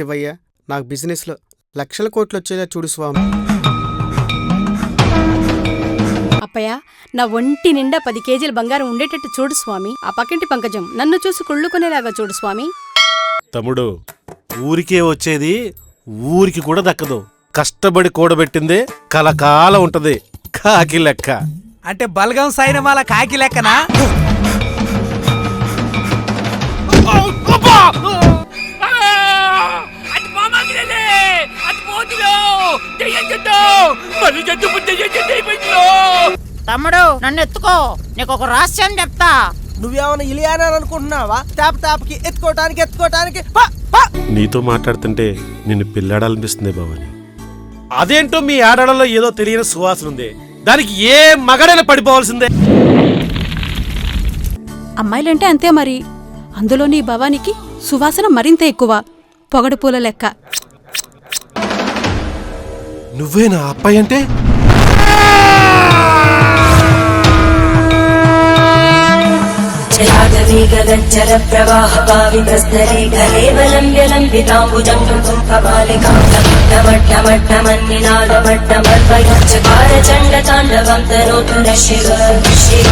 శివయ్య నాకు బిజినెస్లో లక్షల కోట్లు వచ్చేలా చూడు స్వామి. అప్పయ్య నా ఒంటి నిండా పది కేజీల బంగారం ఉండేటట్టు చూడు స్వామి. ఆ పక్కింటి పంకజం నన్ను చూసి కుళ్ళుకునేలాగా చూడు స్వామి. తమ్ముడు ఊరికే వచ్చేది ఊరికి కూడా దక్కదు. కష్టపడి కూడబెట్టిందే కలకాలం ఉంటది. కాకి లెక్క. అంటే బలగం సైనమాల కాకి లెక్కనా? పోతులో దెయ్యం చెట్టు మళ్ళీ చెట్టు దెయ్యం చెట్టు అయిపోయిందిలో తమ్ముడు నన్ను ఎత్తుకో. నీకు ఒక రహస్యం చెప్తా. నువ్వేమైనా ఇలియానా అనుకుంటున్నావా తాప తాపకి ఎత్తుకోవటానికి ఎత్తుకోవటానికి పా, పా. నీతో మాట్లాడుతుంటే నిన్ను పిల్లాడాలనిపిస్తుంది భవాని. అదేంటో మీ ఆడడంలో ఏదో తెలియని సువాసన ఉంది దానికి ఏ మగడైనా పడిపోవాల్సిందే. అమ్మాయిలంటే అంతే మరి. అందులో నీ భవానికి సువాసన మరింత ఎక్కువ. పొగడు పూల లెక్క. నువ్వేనా అబ్బాయి అంటే? జలాగవేగగజ్జల ప్రవాహ పావితస్తరే గలేవలం తాండవం తనోతు శివ శివ.